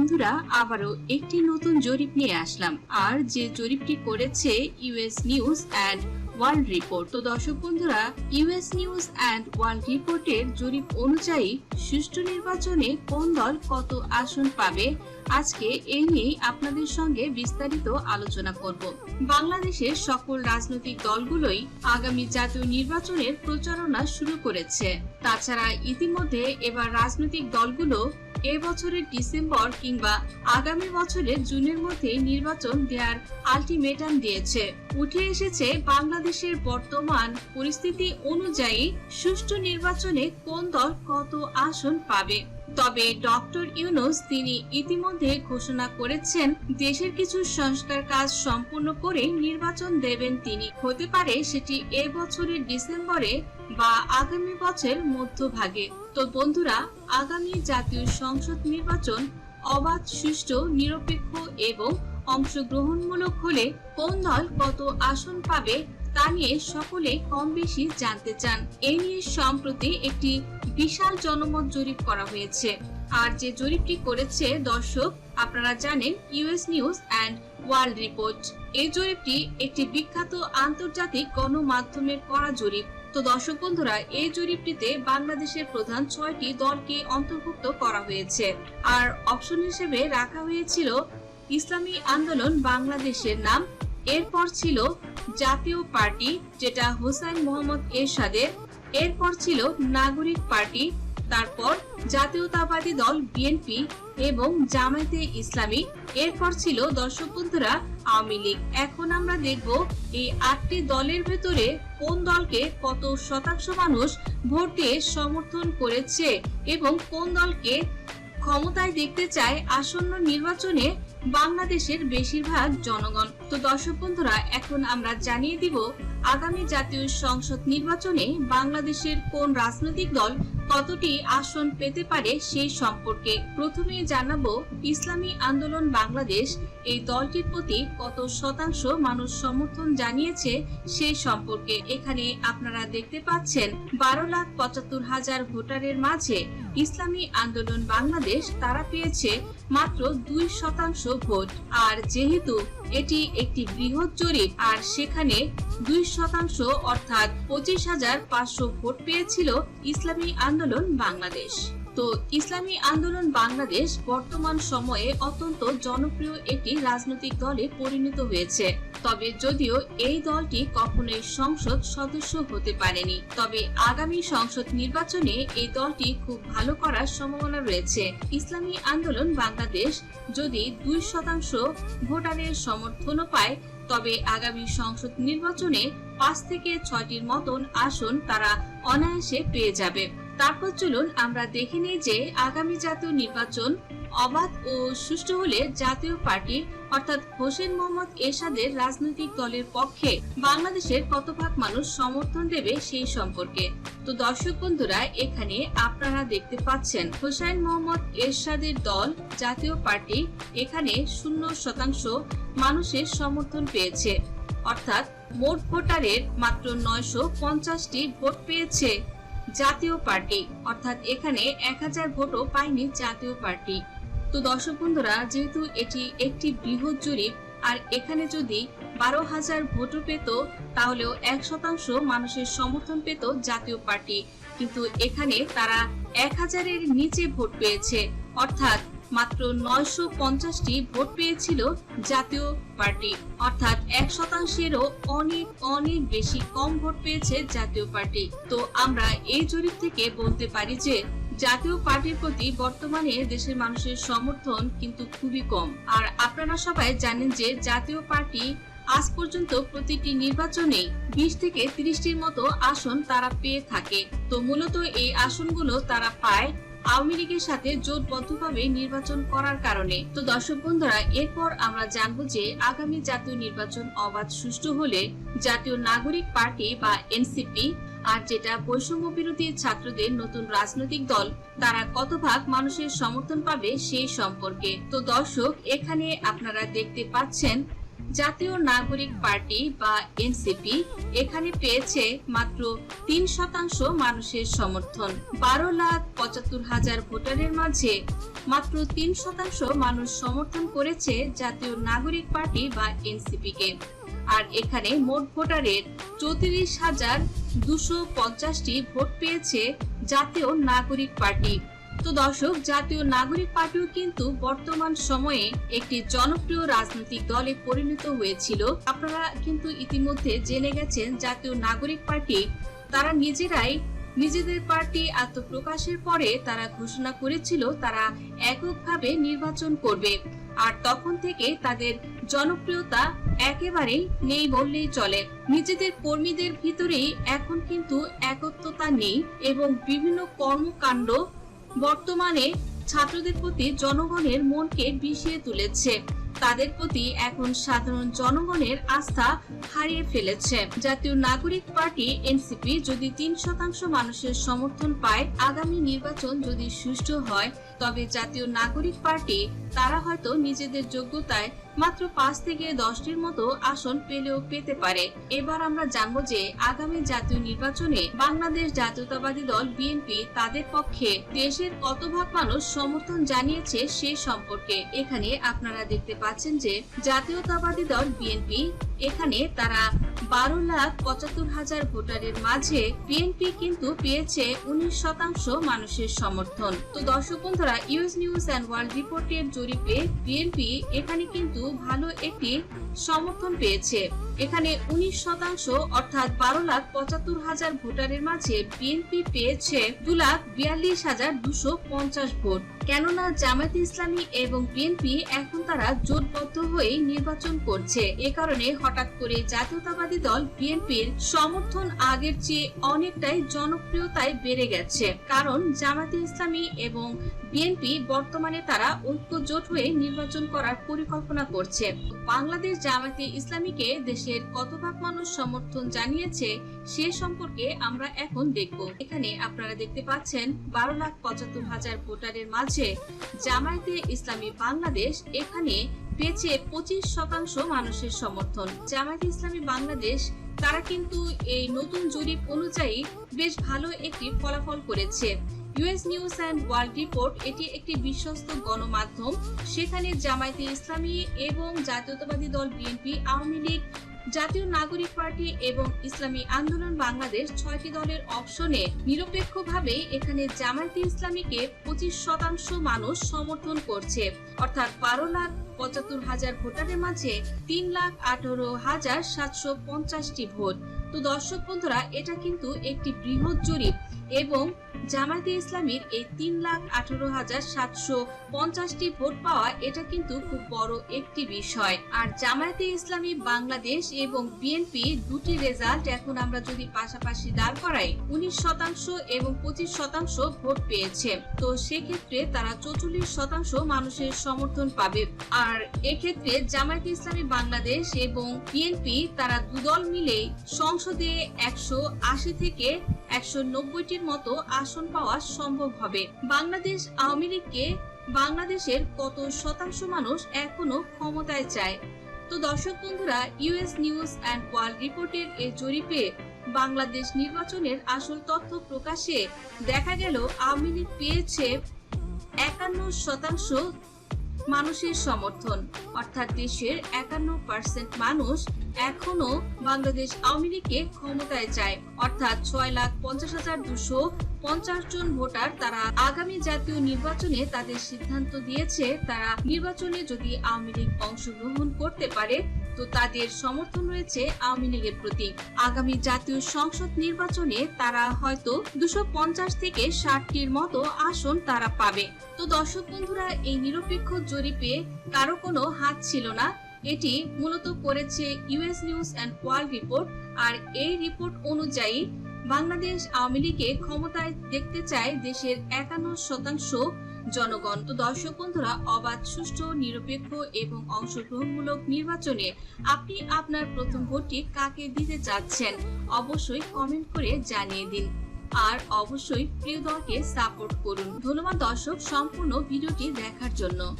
বন্ধুরা, আবারও একটি নতুন জরিপ নিয়ে আসলাম। আর যে জরিপটি করেছে US news and world report তো দর্শক বন্ধুরা ইউএস নিউজ অ্যান্ড ওয়ার্ল্ড রিপোর্টের জরিপ অনুযায়ী সুষ্ঠু নির্বাচনে কোন দল কত আসন পাবে, আজকে এই নিয়ে আপনাদের সঙ্গে বিস্তারিত আলোচনা করব। বাংলাদেশের সকল রাজনৈতিক দলগুলোই আগামী জাতীয় নির্বাচনের প্রচারণা শুরু করেছে। তাছাড়া ইতিমধ্যে এবার রাজনৈতিক দলগুলো এ বছরের ডিসেম্বর কিংবা আগামী বছরের জুনের মধ্যে নির্বাচন দেওয়ার আলটিমেটাম দিয়েছে। উঠে এসেছে বাংলাদেশের বর্তমান পরিস্থিতি অনুযায়ী সুষ্ঠু নির্বাচনে কোন দল কত আসন পাবে। তবে ডক্টর ইউনুস তিনি ইতিমধ্যে ঘোষণা করেছেন, দেশের কিছু সংস্কার কাজ সম্পূর্ণ করে নির্বাচন দেবেন তিনি। হতে পারে সেটি এ বছরের ডিসেম্বরে বা আগামী বছর মধ্যভাগে। তো বন্ধুরা, আগামী জাতীয় সংসদ নির্বাচন অবাধ, সুষ্ঠু, নিরপেক্ষ এবং অংশগ্রহণমূলক হলে কোন দল কত আসন পাবে তা নিয়ে সকলে কম বেশি জানতে চান। এ নিয়ে সম্প্রতি একটি বিশাল জনমত জরিপ করা হয়েছে। আর যে জরিপটি করেছে দর্শক, আপনারা জানেন US news and world report. এই জরিপটি একটি বিখ্যাত আন্তর্জাতিক গণমাধ্যমের করা জরিপ। তো দর্শক বন্ধুরা, এই জরিপটিতে বাংলাদেশের প্রধান ছয়টি দলকে অন্তর্ভুক্ত করা হয়েছে। আর অপশন হিসেবে রাখা হয়েছিল ইসলামী আন্দোলন বাংলাদেশের নাম। এরপর ছিল জাতীয় পার্টি, যেটা হোসাইন মোহাম্মদ এরশাদের। এরপর ছিল নাগরিক পার্টি তারপর জাতীয়তাবাদী দল বিএনপি এবং জামায়াতে ইসলামী, এরপর ছিল দর্শক বন্ধুরা আওয়ামী লীগ। এখন আমরা দেখব এই আটটি দলের ভেতরে কোন দলকে কত শতাংশ মানুষ ভোট দিয়ে সমর্থন করেছে এবং কোন দলকে ক্ষমতায় দেখতে চায় আসন্ন নির্বাচনে বাংলাদেশের বেশিরভাগ জনগণ। তো দর্শক বন্ধুরা এখন আমরা জানিয়ে দিব আগামী জাতীয় সংসদ নির্বাচনে বাংলাদেশের কোন রাজনৈতিক দল কতটি আসন পেতে পারে সেই সম্পর্কে প্রথমে জানাব, ইসলামী আন্দোলন বাংলাদেশ এই দলটির প্রতি কত শতাংশ মানুষ সমর্থন জানিয়েছে সেই সম্পর্কে এখানে আপনারা দেখতে পাচ্ছেন, বারো লাখ পঁচাত্তর হাজার ভোটারের মাঝে ইসলামী আন্দোলন বাংলাদেশ তারা পেয়েছে মাত্র দুই শতাংশ ভোট। আর যেহেতু এটি একটি বৃহৎ জরিপ, আর সেখানে দুই শতাংশ অর্থাৎ পঁচিশ হাজার পাঁচশো ভোট পেয়েছিল ইসলামী আন্দোলন বাংলাদেশ। তো ইসলামী আন্দোলন বাংলাদেশ বর্তমান সময়ে অত্যন্ত জনপ্রিয় একটি রাজনৈতিক দলে পরিণত হয়েছে। তবে যদিও এই দলটি কখনোই সংসদ সদস্য হতে পারেনি। তবে আগামী সংসদ নির্বাচনে এই দলটি খুব ভালো করার সম্ভাবনা রয়েছে। ইসলামী আন্দোলন বাংলাদেশ যদি দুই শতাংশ ভোটারের সমর্থনও পায়, তবে আগামী সংসদ নির্বাচনে পাঁচ থেকে ছয়টির মতন আসন তারা অনায়াসে পেয়ে যাবে। তারপর চলুন আমরা দেখে নিই যে আগামী জাতীয় নির্বাচন অবাধ ও সুষ্ঠু হলে জাতীয় পার্টি, অর্থাৎ হোসেন মোহাম্মদ এরশাদের রাজনৈতিক দলের পক্ষে বাংলাদেশের কত ভাগ মানুষ সমর্থন দেবে সেই সম্পর্কে। তো দর্শক বন্ধুরা, এখানে আপনারা দেখতে পাচ্ছেন, হোসেন মোহাম্মদ এরশাদের দল জাতীয় পার্টি এখানে শূন্য শতাংশ মানুষের সমর্থন পেয়েছে। অর্থাৎ মোট ভোটারের মাত্র নয়শো পঞ্চাশটি ভোট পেয়েছে জাতীয় পার্টি। অর্থাৎ এখানে এক হাজার ভোটও পায়নি জাতীয় পার্টি। তো দর্শক বন্ধুরা, যেহেতু এটি একটি বৃহৎ জরিপ, আর এখানে যদি বারো হাজার ভোটও পেত, তাহলেও এক শতাংশ মানুষের সমর্থন পেত জাতীয় পার্টি। কিন্তু এখানে তারা এক হাজারের নিচে ভোট পেয়েছে। অর্থাৎ মাত্র নয়শো পঞ্চাশটি ভোট পেয়েছিল জাতীয় পার্টি। অর্থাৎ এক শতাংশেরও অনেক অনেক বেশি কম ভোট পেয়েছে জাতীয় পার্টি। তো আমরা এই জরিপ থেকে বলতে পারি যে জাতীয় পার্টির প্রতি বর্তমানে দেশের মানুষের সমর্থন কিন্তু খুবই কম। আর আপনারা সবাই জানেন যে জাতীয় পার্টি আজ পর্যন্ত প্রতিটি নির্বাচনে বিশ থেকে তিরিশটির মতো আসন তারা পেয়ে থাকে। তো মূলত এই আসনগুলো তারা পায় আওয়ামী লীগের সাথে জোটবদ্ধভাবে নির্বাচন করার কারণে। তো দর্শক বন্ধুরা, এরপর আমরা জানব যে আগামী জাতীয় নির্বাচন অবাধ সুষ্ঠু হলে জাতীয় নাগরিক পার্টি বা এনসিপি আর যেটা বৈষম্য বিরোধী ছাত্রদের নতুন রাজনৈতিক দল, তারা কত ভাগ মানুষের সমর্থন পাবে সেই সম্পর্কে। তো দর্শক, এখানে আপনারা দেখতে পাচ্ছেন জাতীয় নাগরিক পার্টি বা এনসিপি এখানে পেয়েছে মাত্র তিন শতাংশ মানুষের সমর্থন। বারো লাখ পঁচাত্তর হাজার ভোটারের মাঝে মাত্র তিন শতাংশ মানুষ সমর্থন করেছে জাতীয় নাগরিক পার্টি বা এনসিপি কে আর এখানে মোট ভোটারের চৌত্রিশ হাজার দুশো পঞ্চাশটি ভোট পেয়েছে জাতীয় নাগরিক পার্টি। তো দর্শক জাতীয় নাগরিক পার্টিও কিন্তু বর্তমান সময়ে একটি জনপ্রিয় রাজনৈতিক দলে পরিণত হয়েছিল। আপনারা কিন্তু ইতিমধ্যে জেনে গেছেন জাতীয় নাগরিক পার্টি, তারা নিজেরাই নিজেদের পার্টি আত্মপ্রকাশের পরে তারা ঘোষণা করেছিল তারা এককভাবে নির্বাচন করবে। আর তখন থেকে তাদের জনপ্রিয়তা একেবারেই নেই বললেই চলে। নিজেদের কর্মীদের ভিতরেই এখন কিন্তু একত্বতা নেই এবং বিভিন্ন কর্মকাণ্ড বর্তমানে ছাত্রদের প্রতি জনগণের মনকে বিষিয়ে তুলেছে। তাদের প্রতি এখন সাধারণ জনগণের আস্থা হারিয়ে ফেলেছে। জাতীয় নাগরিক পার্টি, এনসিপি, যদি তিন শতাংশ মানুষের সমর্থন পায়, আগামী নির্বাচন যদি সুষ্ঠু হয়, তবে জাতীয় নাগরিক পার্টি তারা হয়তো নিজেদের যোগ্যতায় মাত্র পাঁচ থেকে দশটির মতো আসন পেলেও পেতে পারে। এবার আমরা জানব যে আগামী জাতীয় নির্বাচনে বাংলাদেশ জাতীয়তাবাদী দল বিএনপি তাদের পক্ষে দেশের কত ভাগ মানুষ সমর্থন জানিয়েছে সে সম্পর্কে। এখানে আপনারা দেখতে পাচ্ছেন যে জাতীয়তাবাদী দল বিএনপি, এখানে তারা বারো লাখ পঁচাত্তর হাজার ভোটারের মাঝে বিএনপি কিন্তু পেয়েছে উনিশ শতাংশ মানুষের সমর্থন। তো দর্শক বন্ধুরা ইউএস নিউজ অ্যান্ড ওয়ার্ল্ড রিপোর্টের জরিপে বিএনপি এখানে কিন্তু ভালো একটি সমর্থন পেয়েছে। এখানে উনিশ শতাংশ অর্থাৎ বারো লাখ পঁচাত্তর হাজার ভোটারের মাঝে বিএনপি পেয়েছে দু লাখ বিয়াল্লিশ হাজার দুশো পঞ্চাশ ভোট। কেননা জামায়াত ইসলামী এবং বিএনপি এখন তারা জোটবদ্ধ হয়ে নির্বাচন করছে। এ কারণে হঠাৎ করে জাতীয়তাবাদী দল বিএনপির সমর্থন আগের চেয়ে অনেকটাই জনপ্রিয়তায় বেড়ে গেছে। কারণ জামায়াতে ইসলামী এবং বিএনপি বর্তমানে তারা ঐক্য জোট হয়ে নির্বাচন করার পরিকল্পনা করছে। বাংলাদেশ জামায়াতে ইসলামীকে দেশের কত ভাগ মানুষ সমর্থন জানিয়েছে সে সম্পর্কে আমরা এখন দেখব। এখানে আপনারা দেখতে পাচ্ছেন বারো লাখ পঁচাত্তর হাজার ভোটারের মাঝে জামায়াতে ইসলামী বাংলাদেশ এখানে পেয়েছে পঁচিশ শতাংশ মানুষের সমর্থন। জামায়াতে ইসলামী বাংলাদেশ, তারা কিন্তু এই নতুন জরিপ অনুযায়ী বেশ ভালো একটি ফলাফল করেছে। US news and world report, এটি একটি বিশ্বস্ত গণমাধ্যম। সেখানে জামায়াতে ইসলামী এবং জাতীয়তাবাদী দল বিএনপি, আওয়ামী লীগ, জাতীয় নাগরিক পার্টি এবং ইসলামী আন্দোলন বাংলাদেশ ছয়টি দলের অপশনে নিরপেক্ষভাবে এখানে জামায়াতে ইসলামীকে পঁচিশ শতাংশ মানুষ সমর্থন করছে। অর্থাৎ বারো লাখ পঁচাত্তর হাজার ভোটারের মাঝে তিন লাখ আঠারো হাজার সাতশো পঞ্চাশটি ভোট। তো দর্শক বন্ধুরা, এটা কিন্তু একটি বৃহৎ জরিপ এবং জামায়াতে ইসলামীর এই তিন লাখ আঠারো হাজার সাতশো পঞ্চাশটি ভোট পাওয়া এটা কিন্তু খুব বড় একটি বিষয়। আর জামায়াতে ইসলামী বাংলাদেশ এবং বিএনপি দুটি রেজাল্ট এখন আমরা যদি পাশাপাশি দাঁড় করাই, উনিশ শতাংশ এবং পঁচিশ শতাংশ ভোট পেয়েছে। তো সেক্ষেত্রে তারা চৌচল্লিশ শতাংশ মানুষের সমর্থন পাবে। আর এক্ষেত্রে জামায়াতে ইসলামী বাংলাদেশ এবং বিএনপি তারা দুদল মিলেই সংসদে একশো আশি থেকে একশো নব্বইটির মতো আসন পাওয়া সম্ভব হবে। বাংলাদেশ আওয়ামী লীগকে বাংলাদেশের কত শতাংশ মানুষ এখনও ক্ষমতায় চায়? তো দর্শক বন্ধুরা ইউএস নিউজ অ্যান্ড ওয়ার্ল্ড রিপোর্টের এই জরিপে বাংলাদেশ নির্বাচনের আসল তথ্য প্রকাশে দেখা গেল, আওয়ামী লীগ পেয়েছে একান্ন শতাংশ মানুষের সমর্থন। অর্থাৎ দেশের একান্ন পার্সেন্ট মানুষ এখনও বাংলাদেশ আওয়ামী লীগকে ক্ষমতায় চায়। অর্থাৎ ছয় লাখ পঞ্চাশ হাজার দুশো পঞ্চাশ জন ভোটার তারা আগামী জাতীয় নির্বাচনে তাদের সিদ্ধান্ত দিয়েছে। তারা নির্বাচনে যদি আওয়ামী লীগ অংশগ্রহণ করতে পারে, তো তাদের সমর্থন রয়েছে আওয়ামী লীগের প্রতি। আগামী জাতীয় সংসদ নির্বাচনে তারা হয়তো দুশো পঞ্চাশ থেকে ষাটটির মতো আসন তারা পাবে। তো দর্শক বন্ধুরা, এই নিরপেক্ষ জরিপে কারও কোনো হাত ছিল না। এটি মূলত করেছে US news and world report. আর এই রিপোর্ট অনুযায়ী বাংলাদেশ আওয়ামী লীগে ক্ষমতায় দেখতে চায় দেশের একান্ন শতাংশ জনগণ। তো দর্শক বন্ধুরা, অবাধ, সুষ্ঠু, নিরপেক্ষ এবং অংশগ্রহণমূলক নির্বাচনে আপনি আপনার প্রথম ভোটটি কাকে দিতে চাচ্ছেন? অবশ্যই কমেন্ট করে জানিয়ে দিন। আর অবশ্যই প্রিয় দলকে সাপোর্ট করুন। ধন্যবাদ দর্শক, সম্পূর্ণ ভিডিওটি দেখার জন্য।